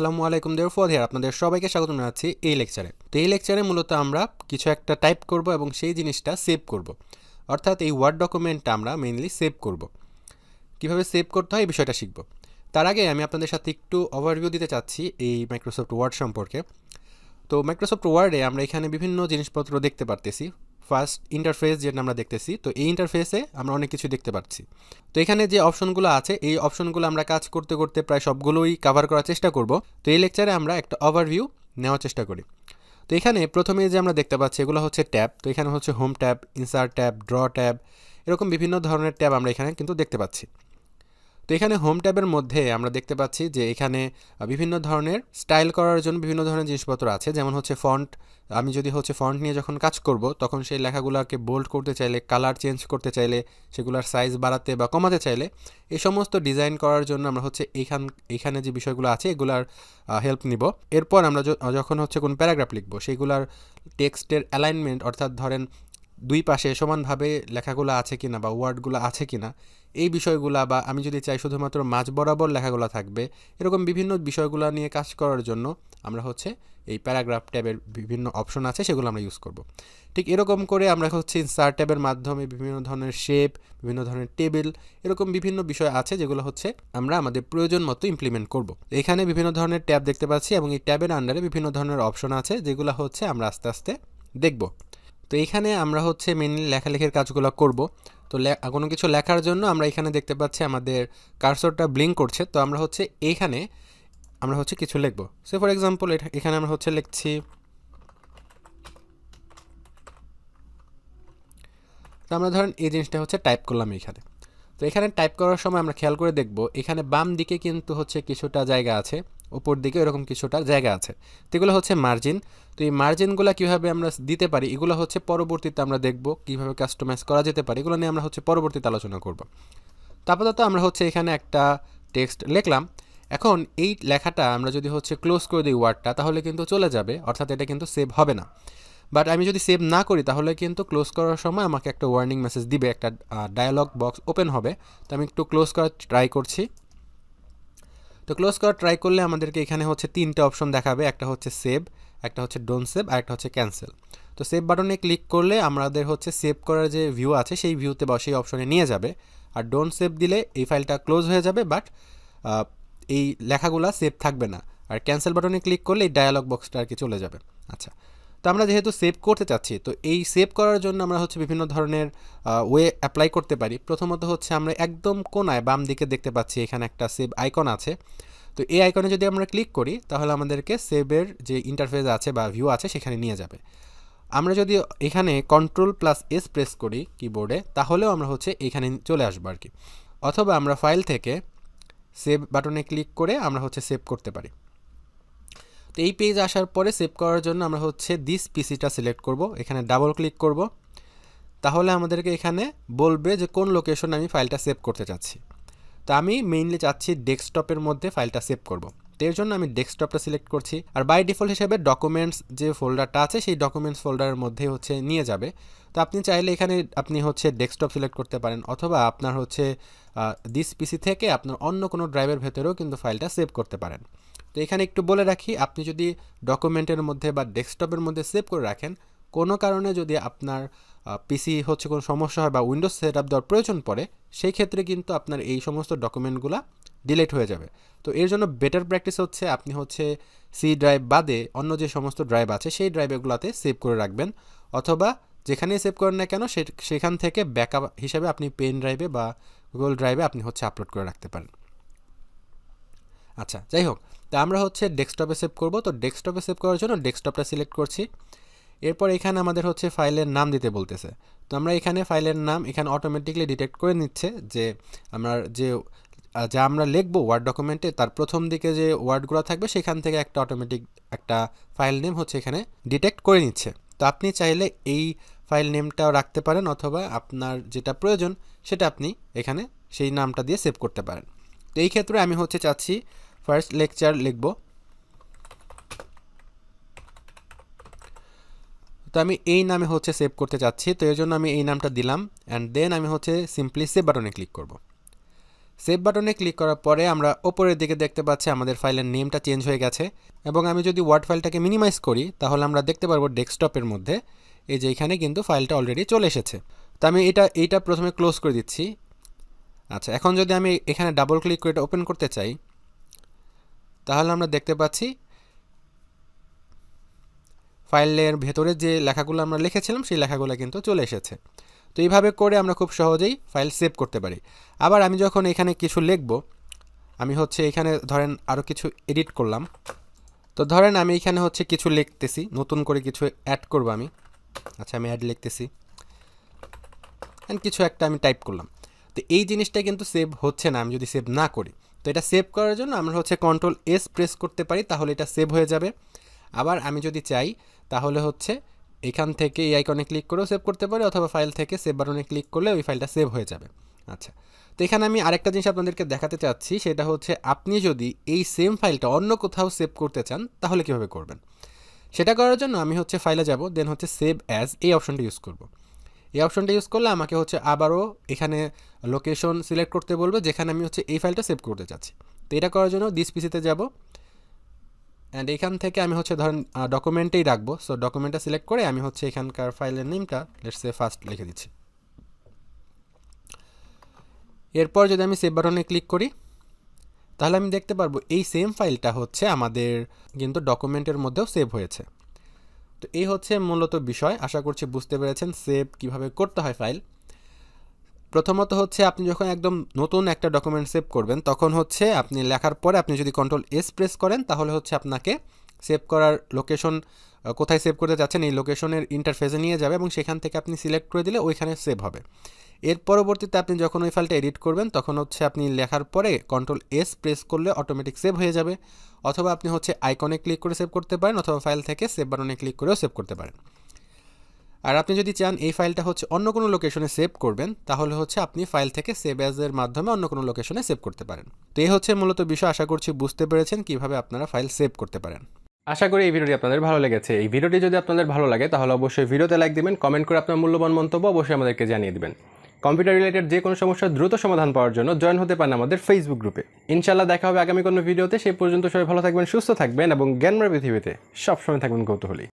আসসালামু আলাইকুম there for here আপনাদের সবাইকে স্বাগত জানাচ্ছি এই লেকচারে তো এই লেকচারে মূলত আমরা কিছু একটা টাইপ করব এবং সেই জিনিসটা সেভ করব। অর্থাৎ এই ওয়ার্ড ডকুমেন্টটা আমরা মেইনলি সেভ করব। কীভাবে সেভ করতে হয় এই বিষয়টা শিখব। তার আগে আমি আপনাদের সাথে একটু ওভারভিউ দিতে চাচ্ছি এই মাইক্রোসফট ওয়ার্ড সম্পর্কে। তো মাইক্রোসফট ওয়ার্ডে আমরা এখানে বিভিন্ন জিনিসপত্র দেখতে পারতেছি। ফার্স্ট ইন্টারফেস যেটা আমরা দেখতেছি, তো এই ইন্টারফেসে আমরা অনেক কিছু দেখতে পাচ্ছি। তো এখানে যে অপশনগুলো আছে, এই অপশনগুলো আমরা কাজ করতে করতে প্রায় সবগুলোই কাভার করার চেষ্টা করব। তো এই লেকচারে আমরা একটা ওভারভিউ নেওয়ার চেষ্টা করি। তো এখানে প্রথমে যে আমরা দেখতে পাচ্ছি, এগুলো হচ্ছে ট্যাব। তো এখানে হচ্ছে home tab insert tab draw tab, এরকম বিভিন্ন ধরনের ট্যাব আমরা এখানে কিন্তু দেখতে পাচ্ছি। তো এখানে হোম ট্যাবের মধ্যে আমরা দেখতে পাচ্ছি যে এখানে বিভিন্ন ধরনের স্টাইল করার জন্য বিভিন্ন ধরনের জিনিসপত্র আছে। যেমন হচ্ছে ফন্ট আমি যদি হচ্ছে ফন্ট নিয়ে যখন কাজ করব, তখন সেই লেখাগুলোকে বোল্ড করতে চাইলে কালার চেঞ্জ করতে চাইলে, সেগুলোর সাইজ বাড়াতে বা কমাতে চাইলে, এই সমস্ত ডিজাইন করার জন্য আমরা হচ্ছে এইখান এইখানে যে বিষয়গুলো আছে, এগুলার হেল্প নিব। এরপর আমরা যখন হচ্ছে কোন প্যারাগ্রাফ লিখব সেইগুলার টেক্সটের অ্যালাইনমেন্ট অর্থাৎ ধরেন দুই পাশে সমানভাবে লেখাগুলো আছে কিনা বা ওয়ার্ডগুলো আছে কিনা, এই বিষয়গুলা বা আমি যদি চাই শুধুমাত্র মাঝ বরাবর লেখাগুলো থাকবে, এরকম বিভিন্ন বিষয়গুলো নিয়ে কাজ করার জন্য আমরা হচ্ছে এই প্যারাগ্রাফ ট্যাবের বিভিন্ন অপশন আছে, সেগুলো আমরা ইউজ করব। ঠিক এরকম করে আমরা হচ্ছে ইনসার্ট ট্যাবের মাধ্যমে বিভিন্ন ধরনের শেপ বিভিন্ন ধরনের টেবিল এরকম বিভিন্ন বিষয় আছে যেগুলো হচ্ছে আমরা আমাদের প্রয়োজন মতো ইমপ্লিমেন্ট করব। এখানে বিভিন্ন ধরনের ট্যাব দেখতে পাচ্ছি এবং এই ট্যাবের আন্ডারে বিভিন্ন ধরনের অপশন আছে যেগুলো হচ্ছে আমরা আস্তে আস্তে দেখব। তো এখানে আমরা হচ্ছে মেনলি লেখালেখির কাজগুলো করব। তো কোনো কিছু লেখার জন্য আমরা এখানে দেখতে পাচ্ছি আমাদের কার্সরটা ব্লিঙ্ক করছে। তো আমরা হচ্ছে এইখানে আমরা হচ্ছে কিছু লিখব। সে ফর এক্সাম্পল এখানে আমরা হচ্ছে লিখছি, তো আমরা ধরেন এই জিনিসটা হচ্ছে টাইপ করলাম এখানে তো এখানে টাইপ করার সময় আমরা খেয়াল করে দেখব, এখানে বাম দিকে কিন্তু হচ্ছে কিছুটা জায়গা আছে। ওপর দিকে এরকম কিছুটা জায়গা আছে। তো এগুলো হচ্ছে মার্জিন তো এই মার্জিনগুলো কীভাবে আমরা দিতে পারি, এগুলো হচ্ছে পরবর্তীতে আমরা দেখব কীভাবে কাস্টমাইজ করা যেতে পারে, এগুলো নিয়ে আমরা হচ্ছে পরবর্তীতে আলোচনা করব। তো আমরা হচ্ছে এখানে একটা টেক্সট লিখলাম। এখন এই লেখাটা আমরা যদি হচ্ছে ক্লোজ করে দিই ওয়ার্ডটা তাহলে কিন্তু চলে যাবে, অর্থাৎ এটা কিন্তু সেভ হবে না। বাট আমি যদি সেভ না করি, তাহলে কিন্তু ক্লোজ করার সময় আমাকে একটা ওয়ার্নিং মেসেজ দিবে, একটা ডায়ালগ বক্স ওপেন হবে। তো আমি একটু ক্লোজ করার ট্রাই করছি। তো ক্লোজ করা ট্রাই করলে আমাদেরকে এখানে হচ্ছে তিনটে অপশন দেখাবে। একটা হচ্ছে সেভ একটা হচ্ছে ডোন্ট সেভ আর একটা হচ্ছে ক্যান্সেল তো সেভ বাটনে ক্লিক করলে আমাদের হচ্ছে সেভ করার যে ভিউ আছে, সেই ভিউতে বা সেই অপশনে নিয়ে যাবে। আর ডোন্ট সেভ দিলে এই ফাইলটা ক্লোজ হয়ে যাবে বাট এই লেখাগুলো সেভ থাকবে না। আর ক্যান্সেল বাটনে ক্লিক করলে এই ডায়ালগ বক্সটা আর কি চলে যাবে। আচ্ছা তো আমরা যেহেতু সেভ করতে চাচ্ছি, তো এই সেভ করার জন্য আমরা হচ্ছে বিভিন্ন ধরনের ওয়ে অ্যাপ্লাই করতে পারি। প্রথমত হচ্ছে আমরা একদম কোনায় বাম দিকে দেখতে পাচ্ছি এখানে একটা সেভ আইকন আছে। তো এই আইকনে যদি আমরা ক্লিক করি, তাহলে আমাদেরকে সেভের যে ইন্টারফেস আছে বা ভিউ আছে সেখানে নিয়ে যাবে। আমরা যদি এখানে কন্ট্রোল প্লাস এস প্রেস করি কিবোর্ডে তাহলেও আমরা হচ্ছে এখানে চলে আসব আর কি। অথবা আমরা ফাইল থেকে সেভ বাটনে ক্লিক করে আমরা হচ্ছে সেভ করতে পারি। তো এই পেজ আসার পরে সেভ করার জন্য আমরা হচ্ছে দিস পিসিটা সিলেক্ট করব। এখানে ডাবল ক্লিক করব। তাহলে আমাদেরকে এখানে বলবে যে কোন লোকেশনে আমি ফাইলটা সেভ করতে চাচ্ছি। তো আমি মেইনলি চাচ্ছি ডেস্কটপের মধ্যে ফাইলটা সেভ করব। তো এর জন্য আমি ডেস্কটপটা সিলেক্ট করছি। আর বাই ডিফল্ট হিসেবে ডকুমেন্টস যে ফোল্ডারটা আছে, সেই ডকুমেন্টস ফোল্ডারের মধ্যে হচ্ছে নিয়ে যাবে। তো আপনি চাইলে এখানে আপনি হচ্ছে ডেস্কটপ সিলেক্ট করতে পারেন, অথবা আপনার হচ্ছে দিস পিসি থেকে আপনার অন্য কোনো ড্রাইভের ভেতরেও কিন্তু ফাইলটা সেভ করতে পারেন। তো এখানে একটু বলে রাখি, আপনি যদি ডকুমেন্টের মধ্যে বা ডেস্কটপের মধ্যে সেভ করে রাখেন, কোনো কারণে যদি আপনার পিসি হচ্ছে কোনো সমস্যা হয় বা উইন্ডোজ সেট আপ দেওয়ার প্রয়োজন পড়ে, সেই ক্ষেত্রে কিন্তু আপনার এই সমস্ত ডকুমেন্টগুলো ডিলেট হয়ে যাবে। তো এর জন্য বেটার প্র্যাকটিস হচ্ছে আপনি হচ্ছে সি ড্রাইভ বাদে অন্য যে সমস্ত ড্রাইভ আছে, সেই ড্রাইভগুলোতে সেভ করে রাখবেন। অথবা যেখানেই সেভ করেন না কেন সেখান থেকে ব্যাকআপ হিসাবে আপনি পেন ড্রাইভে বা গুগল ড্রাইভে আপনি হচ্ছে আপলোড করে রাখতে পারেন। আচ্ছা যাই হোক তা আমরা হচ্ছে ডেস্কটপে সেভ করব। তো ডেস্কটপে সেভ করার জন্য ডেস্কটপটা সিলেক্ট করছি। এরপর এখানে আমাদের হচ্ছে ফাইলের নাম দিতে বলতেছে। তো আমরা এখানে ফাইলের নাম এখানে অটোমেটিকলি ডিটেক্ট করে নিচ্ছে যে আমরা যে যা আমরা লিখব ওয়ার্ড ডকুমেন্টে তার প্রথম দিকে যে ওয়ার্ডগুলো থাকবে, সেখান থেকে একটা অটোমেটিক একটা ফাইল নেম হচ্ছে এখানে ডিটেক্ট করে নিচ্ছে। তো আপনি চাইলে এই ফাইল নেমটাও রাখতে পারেন অথবা আপনার যেটা প্রয়োজন, সেটা আপনি এখানে সেই নামটা দিয়ে সেভ করতে পারেন। তো এই ক্ষেত্রে আমি হচ্ছে চাচ্ছি ফার্স্ট লেকচার লিখব। তো আমি এই নামে হচ্ছে সেভ করতে চাচ্ছি, তো এই জন্য আমি এই নামটা দিলাম অ্যান্ড দেন আমি হচ্ছে সিম্পলি সেভ বাটনে ক্লিক করব। সেভ বাটনে ক্লিক করার পরে আমরা ওপরের দিকে দেখতে পাচ্ছি আমাদের ফাইলের নেমটা চেঞ্জ হয়ে গেছে, এবং আমি যদি ওয়ার্ড ফাইলটাকে মিনিমাইজ করি, তাহলে আমরা দেখতে পারব ডেস্কটপের মধ্যে, এই যে এখানে কিন্তু ফাইলটা অলরেডি চলে এসেছে। তো আমি এটা, এইটা প্রথমে ক্লোজ করে দিচ্ছি। আচ্ছা এখন যদি আমি এখানে ডাবল ক্লিক করে এটা ওপেন করতে চাই তাহলে আমরা দেখতে পাচ্ছি ফাইলের ভেতরে যে লেখাগুলো আমরা লিখেছিলাম, সেই লেখাগুলো কিন্তু চলে এসেছে। তো এইভাবে করে আমরা খুব সহজেই ফাইল সেভ করতে পারি। আবার আমি যখন এখানে কিছু লিখব, আমি হচ্ছে এখানে ধরেন আরও কিছু এডিট করলাম। তো ধরেন আমি এখানে হচ্ছে কিছু লিখতেছি, নতুন করে কিছু অ্যাড করব আমি। আচ্ছা আমি অ্যাড লিখতেছি। অ্যান্ড কিছু একটা আমি টাইপ করলাম। তো এই জিনিসটা কিন্তু সেভ হচ্ছে না, আমি যদি সেভ না করি। তো এটা সেভ করার জন্য আমরা হচ্ছে কন্ট্রোল এস প্রেস করতে পারি, তাহলে এটা সেভ হয়ে যাবে। আবার আমি যদি চাই, তাহলে হচ্ছে এখান থেকে এই আইকনে ক্লিক করেও সেভ করতে পারি, অথবা ফাইল থেকে সেভ বাটনে ক্লিক করলে ওই ফাইলটা সেভ হয়ে যাবে। আচ্ছা তো এখানে আমি আরেকটা জিনিস আপনাদেরকে দেখাতে চাচ্ছি, সেটা হচ্ছে আপনি যদি এই সেম ফাইলটা অন্য কোথাও সেভ করতে চান, তাহলে কীভাবে করবেন? সেটা করার জন্য আমি হচ্ছে ফাইলে যাব দেন হচ্ছে সেভ অ্যাজ এই অপশনটা ইউজ করব। এই অপশনটা ইউজ করলে আমাকে হচ্ছে আবারও এখানে লোকেশন সিলেক্ট করতে বলবে, যেখানে আমি হচ্ছে এই ফাইলটা সেভ করতে চাচ্ছি। তো এটা করার জন্য দিস পিসিতে যাব। অ্যান্ড এখান থেকে আমি হচ্ছে ধরেন ডকুমেন্টেই রাখব। সো ডকুমেন্টটা সিলেক্ট করে আমি হচ্ছে এখানকার ফাইলের নেমটা লেটস ফার্স্ট লিখে দিচ্ছি। এরপর যদি আমি সেভ বাটনে ক্লিক করি, তাহলে আমি দেখতে পারব এই সেম ফাইলটা হচ্ছে আমাদের কিন্তু ডকুমেন্টের মধ্যেও সেভ হয়েছে। তো এই হচ্ছে মূলত বিষয়। আশা করছি বুঝতে পেরেছেন সেভ কীভাবে করতে হয় ফাইল। প্রথমত হচ্ছে আপনি যখন একদম নতুন একটা ডকুমেন্ট সেভ করবেন, তখন হচ্ছে আপনি লেখার পরে আপনি যদি কন্ট্রোল এস প্রেস করেন, তাহলে হচ্ছে আপনাকে সেভ করার লোকেশন কোথায় সেভ করতে যাচ্ছেন এই লোকেশনের ইন্টারফেসে নিয়ে যাবে এবং সেখান থেকে আপনি সিলেক্ট করে দিলে ওইখানে সেভ হবে। এর পরবর্তীতে আপনি যখন ওই ফাইলটা এডিট করবেন, তখন হচ্ছে আপনি লেখার পরে কন্ট্রোল এস প্রেস করলে অটোমেটিক সেভ হয়ে যাবে। অথবা আপনি হচ্ছে আইকনে ক্লিক করে সেভ করতে পারেন, অথবা ফাইল থেকে সেভ বাটনে ক্লিক করেও সেভ করতে পারেন। আর আপনি যদি চান এই ফাইলটা হচ্ছে অন্য কোনো লোকেশনে সেভ করবেন, তাহলে হচ্ছে আপনি ফাইল থেকে সেভ অ্যাজের মাধ্যমে অন্য কোনো লোকেশনে সেভ করতে পারেন। তো এই হচ্ছে মূলত বিষয়, আশা করছি বুঝতে পেরেছেন কীভাবে আপনারা ফাইল সেভ করতে পারেন। আশা করি এই ভিডিওটি আপনাদের ভালো লেগেছে। এই ভিডিওটি যদি আপনাদের ভালো লাগে, তাহলে অবশ্যই ভিডিওতে লাইক দিবেন কমেন্ট করে আপনার মূল্যবান মন্তব্য অবশ্যই আমাদেরকে জানিয়ে দিবেন। কম্পিউটার রিলেটেড যে কোনো সমস্যার দ্রুত সমাধান পাওয়ার জন্য জয়েন হতে পারেন আমাদের ফেসবুক গ্রুপে ইনশাল্লাহ দেখা হবে আগামী কোনো ভিডিওতে। সেই পর্যন্ত সবাই ভালো থাকবেন, সুস্থ থাকবেন এবং জ্ঞানমার পৃথিবীতে সবসময় থাকবেন কৌতূহলী।